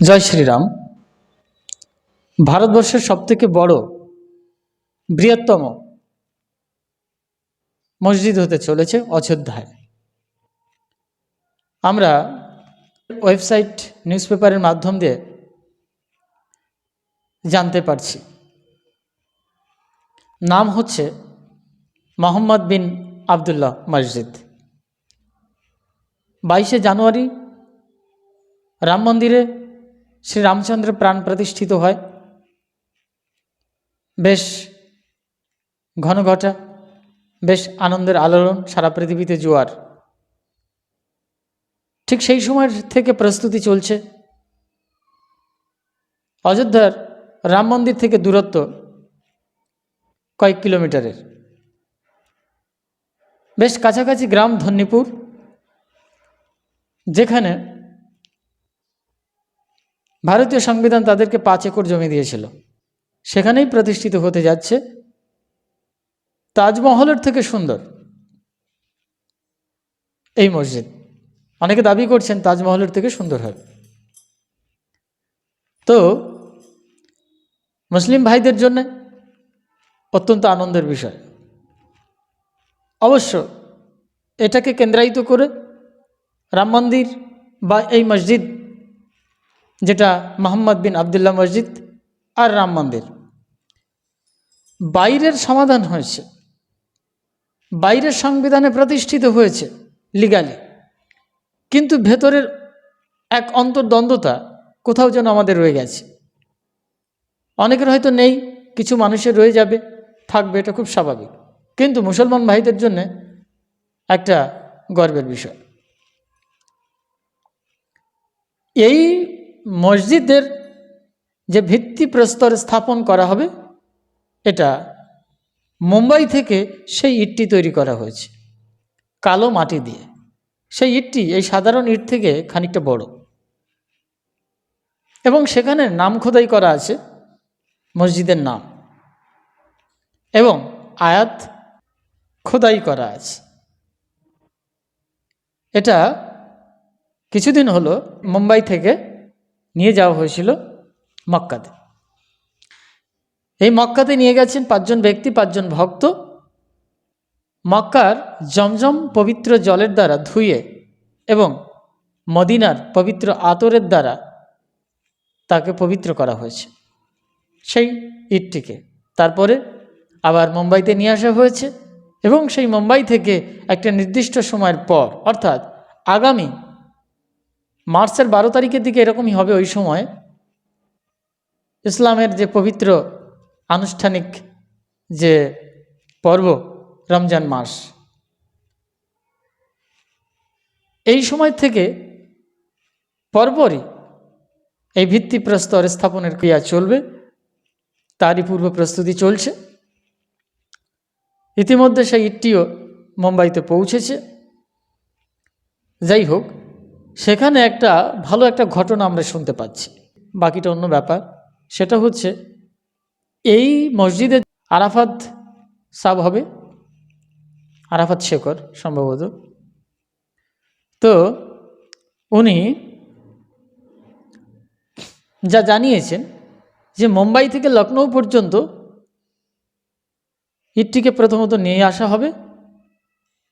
জয় শ্রীরাম। ভারতবর্ষের সবথেকে বড়, বৃহত্তম মসজিদ হতে চলেছে অযোধ্যায়। আমরা ওয়েবসাইট নিউজ পেপারের মাধ্যম দিয়ে জানতে পারছি। নাম হচ্ছে মোহাম্মদ বিন আবদুল্লাহ মসজিদ। বাইশে জানুয়ারি রাম মন্দিরে শ্রী রামচন্দ্রের প্রাণ প্রতিষ্ঠিত হয়। বেশ ঘন ঘটা, বেশ আনন্দের আলোড়ন সারা পৃথিবীতে জোয়ার। ঠিক সেই সময় থেকে প্রস্তুতি চলছে। অযোধ্যার রাম মন্দির থেকে দূরত্ব কয়েক কিলোমিটারের। বেশ কাছাকাছি গ্রাম ধন্যীপুর, যেখানে ভারতীয় সংবিধান তাদেরকে পাঁচ একর জমি দিয়েছিল। সেখানেই প্রতিষ্ঠিত হতে যাচ্ছে। তাজমহলের থেকে সুন্দর। এই মসজিদ। অনেকে দাবি করছেন তাজমহলের থেকে সুন্দর হবে। তো, মুসলিম ভাইদের জন্য অত্যন্ত আনন্দের বিষয়। অবশ্য এটাকে কেন্দ্রায়িত করে রাম মন্দির বা এই মসজিদ যেটা মোহাম্মদ বিন আবদুল্লাহ মসজিদ আর রাম মন্দির। বাইরের সমাধান হয়েছে। বাইরের সংবিধানে প্রতিষ্ঠিত হয়েছে লিগালি কিন্তু ভেতরের এক অন্তর্দ্বন্দ্বতা কোথাও যেন আমাদের রয়ে গেছে। অনেকের হয়তো নেই, কিছু মানুষের রয়ে যাবে, থাকবে, এটা খুব স্বাভাবিক। কিন্তু মুসলমান ভাইদের জন্য একটা গর্বের বিষয়। এই মসজিদের যে ভিত্তিপ্রস্তর স্থাপন করা হবে, এটা মুম্বাই থেকে সেই ইটটি তৈরি করা হয়েছে, কালো মাটি দিয়ে। সেই ইটটি, এই সাধারণ ইট থেকে খানিকটা বড়। এবং সেখানে নাম খোদাই করা আছে, মসজিদের নাম। এবং আয়াত খোদাই করা আছে। এটা কিছুদিন হলো মুম্বাই থেকে নিয়ে যাওয়া হয়েছিল মক্কাতে। এই মক্কাতে নিয়ে গেছেন পাঁচজন ব্যক্তি, পাঁচজন ভক্ত। মক্কার জমজম পবিত্র জলের দ্বারা ধুয়ে এবং মদিনার পবিত্র আতরের দ্বারা তাকে পবিত্র করা হয়েছে সেই ইটটিকে। তারপরে আবার মুম্বাইতে নিয়ে আসা হয়েছে এবং সেই মুম্বাই থেকে একটা নির্দিষ্ট সময়ের পর, অর্থাৎ আগামী মার্চের বারো তারিখের দিকে এরকমই হবে ওই সময়। ইসলামের যে পবিত্র আনুষ্ঠানিক যে পর্ব, রমজান মাস। এই সময় থেকে পরপরই এই ভিত্তিপ্রস্তর স্থাপনের ক্রিয়া চলবে। তারই পূর্ব প্রস্তুতি চলছে। ইতিমধ্যে সেই ইটটিও মুম্বাইতে পৌঁছেছে। যাই হোক সেখানে একটা ভালো একটা ঘটনা আমরা শুনতে পাচ্ছি। বাকিটা অন্য ব্যাপার। সেটা হচ্ছে, এই মসজিদে আরাফাত সাব হবে, আরাফাত শেখর সম্ভবত। তো উনি যা জানিয়েছেন যে মুম্বাই থেকে লখনৌ পর্যন্ত ইটটিকে প্রথমত নিয়ে আসা হবে।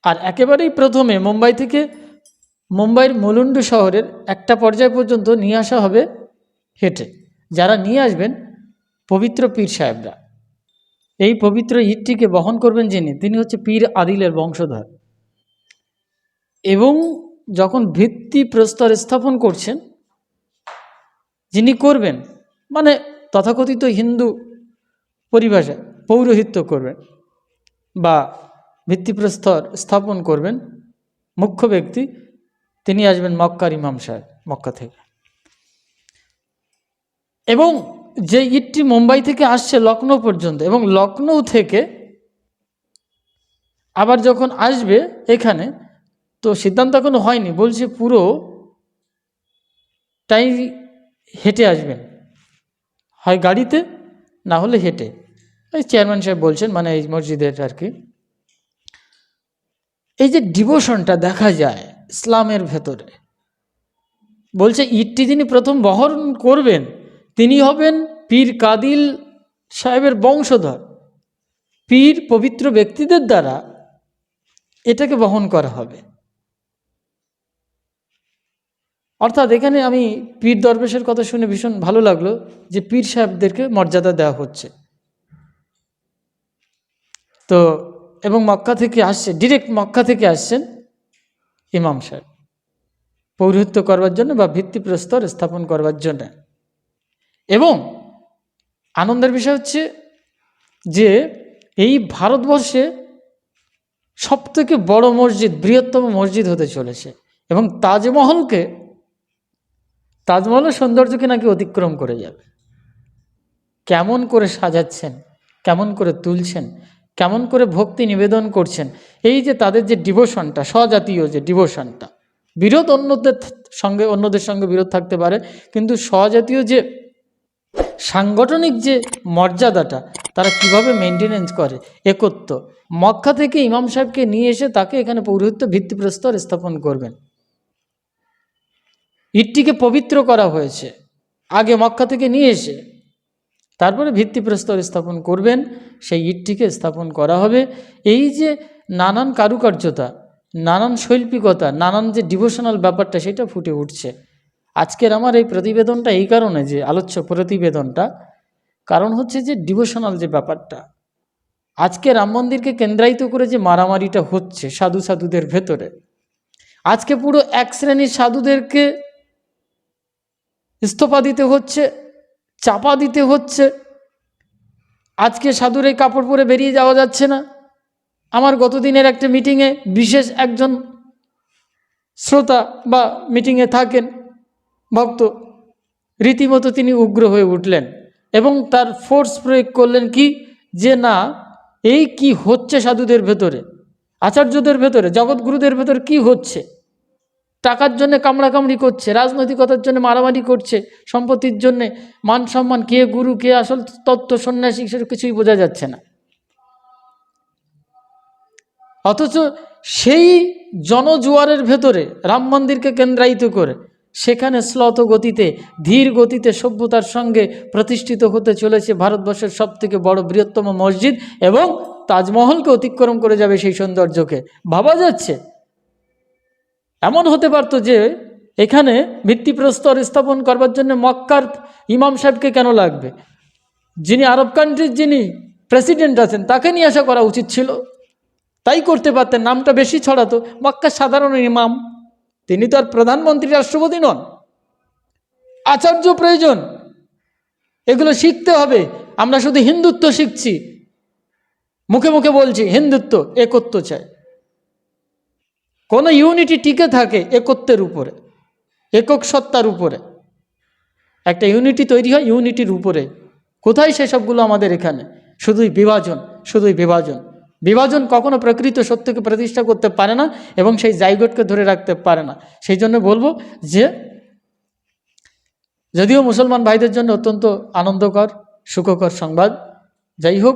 আর একেবারেই প্রথমে মুম্বাই থেকে মুম্বাইয়ের মলুন্ডু শহরের একটা পর্যায় পর্যন্ত নিয়ে আসা হবে হেঁটে। যারা নিয়ে আসবেন, পবিত্র পীর সাহেবরা। এই পবিত্র ইটটিকে বহন করবেন যিনি, তিনি হচ্ছে পীর আদিলের বংশধর। এবং যখন ভিত্তি প্রস্তর স্থাপন করছেন, যিনি করবেন মানে তথাকথিত হিন্দু পরিভাষায় পৌরোহিত্য করবেন বা ভিত্তিপ্রস্তর স্থাপন করবেন, মুখ্য ব্যক্তি তিনি আসবেন মক্কার ইমাম সাহেব, মক্কা থেকে। এবং যে ইটটি মুম্বাই থেকে আসছে লখনৌ পর্যন্ত, এবং লখনৌ থেকে আবার যখন আসবে এখানে, তো সিদ্ধান্ত এখনও হয়নি, বলছে পুরো টাই হেঁটে আসবেন। হয় গাড়িতে, না হলে হেঁটে। এই চেয়ারম্যান সাহেব বলছেন মানে এই মসজিদের আর কি। এই যে ডিভোশনটা দেখা যায় ইসলামের ভেতরে। বলছে, ইটটি যিনি প্রথম বহন করবেন, তিনি হবেন পীর কাদিল সাহেবের বংশধর। পীর পবিত্র ব্যক্তিদের দ্বারা এটাকে বহন করা হবে। অর্থাৎ এখানে আমি পীর দরবেশের কথা শুনে ভীষণ ভালো লাগল যে পীর সাহেবদেরকে মর্যাদা দেওয়া হচ্ছে। তো, এবং মক্কা থেকে আসছে, ডিরেক্ট মক্কা থেকে আসছেন ইমাম সাহেব। পৌরোহিত্য করবার জন্য বা ভিত্তিপ্রস্তর স্থাপন করবার জন্য। এবং আনন্দের বিষয় হচ্ছে যে এই ভারতবর্ষে সবথেকে বড় মসজিদ, বৃহত্তম মসজিদ হতে চলেছে এবং তাজমহলকে, তাজমহলের সৌন্দর্যকে নাকি অতিক্রম করে যাবে। কেমন করে সাজাচ্ছেন, কেমন করে তুলছেন কেমন করে ভক্তি নিবেদন করছেন? এই যে তাদের যে ডিভোশনটা, স্বজাতীয় যে ডিভোশনটা, বিরোধ অন্যদের সঙ্গে অন্যদের সঙ্গে বিরোধ থাকতে পারে, কিন্তু স্বজাতীয় যে সাংগঠনিক যে মর্যাদাটা, তারা কীভাবে মেনটেনেন্স করে? একত্র মক্কা থেকে ইমাম সাহেবকে নিয়ে এসে তাকে এখানে পৌরোহিত্য ভিত্তিপ্রস্তর স্থাপন করবেন। ইটটিকে পবিত্র করা হয়েছে। আগে মক্কা থেকে নিয়ে এসে তারপরে ভিত্তিপ্রস্তর স্থাপন করবেন, সেই ইটটিকে স্থাপন করা হবে। এই যে নানান কারুকার্যতা, নানান শৈল্পিকতা, নানান যে ডিভোশনাল ব্যাপারটা, সেটা ফুটে উঠছে। আজকের আমার এই প্রতিবেদনটা এই কারণে যে আলোচ্য প্রতিবেদনটা, কারণ হচ্ছে যে ডিভোশনাল যে ব্যাপারটা, আজকে রাম মন্দিরকে কেন্দ্রায়িত করে যে মারামারিটা হচ্ছে সাধু সাধুদের ভেতরে, আজকে পুরো এক শ্রেণির সাধুদেরকে ইস্তফা দিতে হচ্ছে চাপা দিতে হচ্ছে। আজকে সাধুর এই কাপড় পরে বেরিয়ে যাওয়া যাচ্ছে না। আমার গতদিনের একটা মিটিংয়ে বিশেষ একজন শ্রোতা বা মিটিংয়ে থাকেন ভক্ত, রীতিমতো তিনি উগ্র হয়ে উঠলেন এবং তার ফোর্স প্রয়োগ করলেন কি? যে না, এই কি হচ্ছে সাধুদের ভেতরে? আচার্যদের ভেতরে, জগৎগুরুদের ভেতরে কি হচ্ছে? টাকার জন্য কামড়াকামড়ি করছে, রাজনৈতিকতার জন্য মারামারি করছে, সম্পত্তির জন্য মান সম্মান, কে গুরু, কে আসল তত্ত্ব, সন্ন্যাসী সেটা কিছুই বোঝা যাচ্ছে না। অথচ সেই জনজুয়ারের ভেতরে রাম মন্দিরকে কেন্দ্রায়িত করে সেখানে শ্লথ গতিতে, ধীর গতিতে সভ্যতার সঙ্গে প্রতিষ্ঠিত হতে চলেছে ভারতবর্ষের সবথেকে বড় বৃহত্তম মসজিদ এবং তাজমহলকে অতিক্রম করে যাবে সেই সৌন্দর্যকে। ভাবা যাচ্ছে এমন হতে পারতো যে এখানে ভিত্তিপ্রস্তর স্থাপন করবার জন্য মক্কার ইমাম সাহেবকে কেন লাগবে? যিনি আরব কান্ট্রির যিনি প্রেসিডেন্ট আছেন, তাকে নিয়ে আসা করা উচিত ছিল। তাই করতে পারতেন, নামটা বেশি ছড়াতো। মক্কার সাধারণ ইমাম, তিনি তো আর প্রধানমন্ত্রী, রাষ্ট্রপতি নন। আচার্য প্রয়োজন। এগুলো শিখতে হবে। আমরা শুধু হিন্দুত্ব শিখছি। মুখে মুখে বলছি, হিন্দুত্ব একত্ব চাই। কোনো ইউনিটি টিকে থাকে একত্বের উপরে, একক সত্তার উপরে। একটা ইউনিটি তৈরি হয় ইউনিটির উপরে। কোথায় সেসবগুলো আমাদের এখানে? শুধুই বিভাজন শুধুই বিভাজন। বিভাজন কখনো প্রকৃত সত্যকে প্রতিষ্ঠা করতে পারে না এবং সেই জাইগটকে ধরে রাখতে পারে না। সেই জন্য বলব যে, যদিও মুসলমান ভাইদের জন্য অত্যন্ত আনন্দকর, সুখকর সংবাদ, যাই হোক,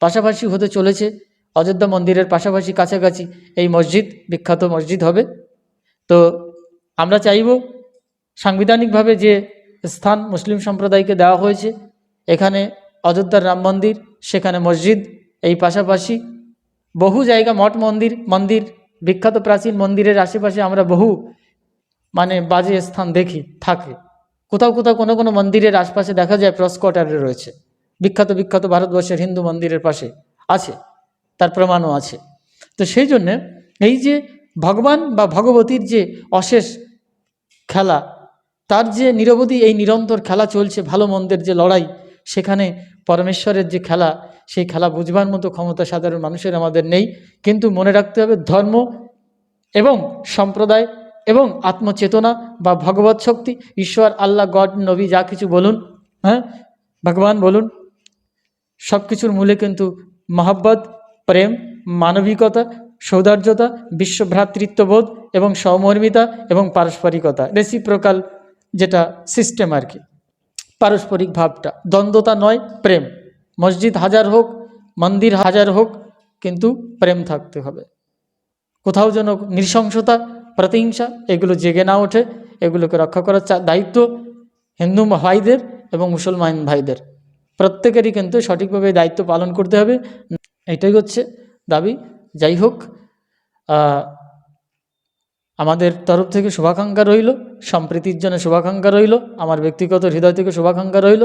পাশাপাশি হতে চলেছে অযোধ্যা মন্দিরের পাশাপাশি কাছাকাছি এই মসজিদ, বিখ্যাত মসজিদ হবে। তো আমরা চাইব সাংবিধানিকভাবে যে স্থান মুসলিম সম্প্রদায়কে দেওয়া হয়েছে, এখানে অযোধ্যার রাম মন্দির, সেখানে মসজিদ, এই পাশাপাশি বহু জায়গা মঠ মন্দির মন্দির, বিখ্যাত প্রাচীন মন্দিরের আশেপাশে আমরা বহু মানে বাজে স্থান দেখি, থাকে। কোথাও কোথাও কোনো কোনো মন্দিরের আশপাশে দেখা যায় প্রস কোয়ার্টারে রয়েছে। বিখ্যাত বিখ্যাত ভারতবর্ষের হিন্দু মন্দিরের পাশে আছে। তার প্রমাণও আছে। তো সেই জন্যে এই যে ভগবান বা ভগবতীর যে অশেষ খেলা, তার যে নিরবধি এই নিরন্তর খেলা চলছে, ভালো মন্দের যে লড়াই, সেখানে পরমেশ্বরের যে খেলা, সেই খেলা বুঝবার মতো ক্ষমতা সাধারণ মানুষের আমাদের নেই। কিন্তু মনে রাখতে হবে ধর্ম এবং সম্প্রদায় এবং আত্মচেতনা বা ভগবত শক্তি, ঈশ্বর, আল্লাহ, গড, নবী, যা কিছু বলুন হ্যাঁ? ভগবান বলুন সব কিছুর মূলে কিন্তু মহাব্বত প্রেম, মানবিকতা সৌদার্যতা বিশ্বভ্রাতৃত্ববোধ এবং সহমর্মিতা এবং পারস্পরিকতা। রেসিপ্রোকাল যেটা সিস্টেম আর কি। পারস্পরিক ভাবটা। দ্বন্দ্বতা নয়, প্রেম। মসজিদ হাজার হোক, মন্দির হাজার হোক, কিন্তু প্রেম থাকতে হবে। কোথাও যেন নৃশংসতা, প্রতিহিংসা, এগুলো জেগে না ওঠে, এগুলোকে রক্ষা করার দায়িত্ব হিন্দু ভাইদের এবং মুসলমান ভাইদের। প্রত্যেকেরই কিন্তু সঠিকভাবে দায়িত্ব পালন করতে হবে। এটাই হচ্ছে দাবি। যাই হোক আমাদের তরফ থেকে শুভাকাঙ্ক্ষা রইল, সম্প্রীতির জন্য শুভাকাঙ্ক্ষা রইল, আমার ব্যক্তিগত হৃদয় থেকে শুভাকাঙ্ক্ষা রইল।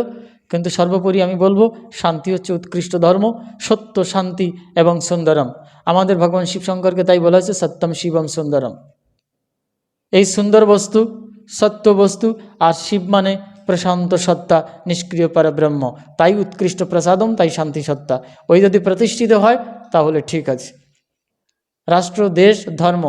কিন্তু সর্বোপরি আমি বলব, শান্তি হচ্ছে উৎকৃষ্ট ধর্ম, সত্য, শান্তি এবং সুন্দরম। আমাদের ভগবান শিবশঙ্করকে তাই বলা হয়েছে, সত্যম শিবম সুন্দরম। এই সুন্দর বস্তু, সত্য বস্তু আর শিব মানে প্রশান্ত সত্তা, নিষ্ক্রিয় পরব্রহ্ম। তাই উৎকৃষ্ট প্রসাদম, তাই শান্তি সত্তা। ওই যদি প্রতিষ্ঠিত হয়, তাহলে ঠিক আছে। রাষ্ট্র, দেশ, ধর্ম,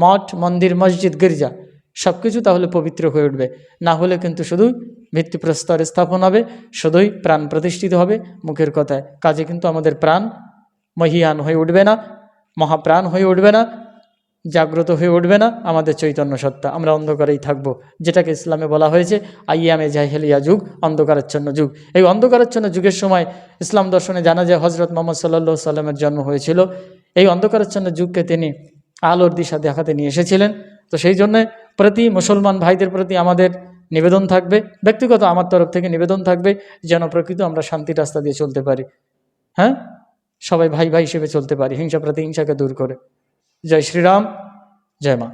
মঠ, মন্দির, মসজিদ, গির্জা সব কিছু তাহলে পবিত্র হয়ে উঠবে। না হলে কিন্তু শুধুই ভিত্তিপ্রস্তর স্থাপন হবে, শুধুই প্রাণ প্রতিষ্ঠিত হবে মুখের কথায়। কাজে কিন্তু আমাদের প্রাণ মহিয়ান হয়ে উঠবে না, মহাপ্রাণ হয়ে উঠবে না। জাগ্রত হয়ে উঠবে না আমাদের চৈতন্য সত্তা। আমরা অন্ধকারেই থাকব, যেটাকে ইসলামে বলা হয়েছে, আইয়ামে জাহেলিয়া যুগ, অন্ধকারাচ্ছন্ন যুগ। এই অন্ধকারাচ্ছন্ন যুগের সময় ইসলাম দর্শনে জানা যায় হজরত মোহাম্মদ সাল্লা সাল্লামের জন্ম হয়েছিল। এই অন্ধকারাচ্ছন্ন যুগকে তিনি আলোর দিশা দেখাতে নিয়ে এসেছিলেন। তো সেই জন্যে প্রতি মুসলমান ভাইদের প্রতি আমাদের নিবেদন থাকবে, ব্যক্তিগত আমার তরফ থেকে নিবেদন থাকবে, যেন প্রকৃত আমরা শান্তি রাস্তা দিয়ে চলতে পারি। হ্যাঁ? সবাই ভাই ভাই হিসেবে চলতে পারি, হিংসা প্রতিহিংসাকে দূর করে। জয় শ্রীরাম জয় মা